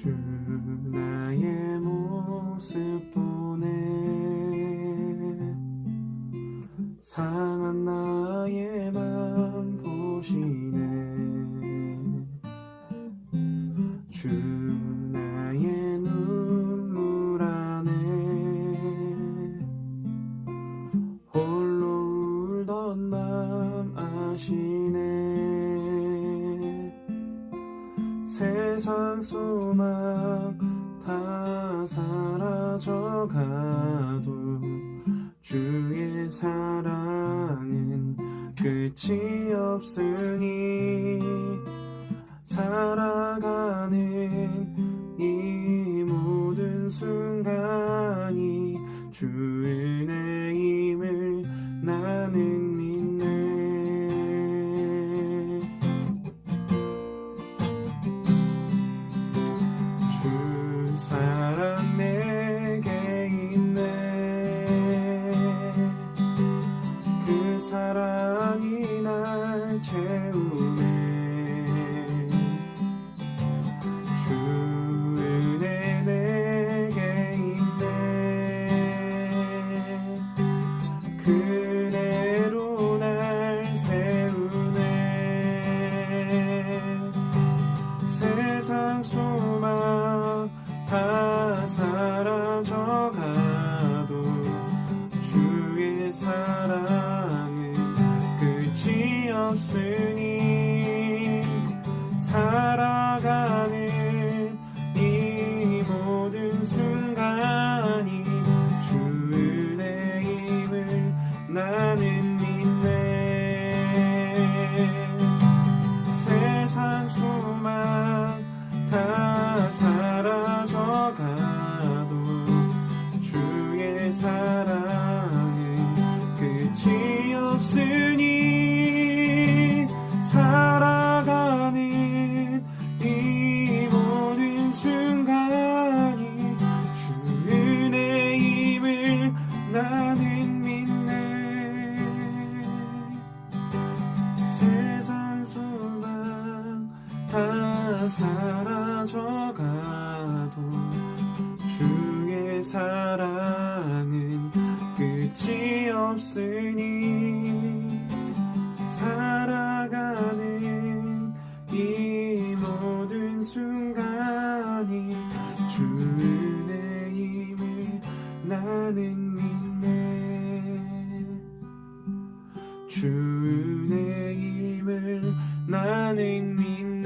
주 나의 모습 보네. 상한 나의 맘 보시네. 주 나의 눈물 안에 홀로 울던 맘 아시네 세상 소망 다 사라져가도 주의 사랑은 끝이 없으니 살아가는 moon. 사라져가도 주의 사랑은 끝이 없으니 살아가는 이 모든 순간이 주의 내 힘을 나는 믿네. 주의 힘을 나는 믿네.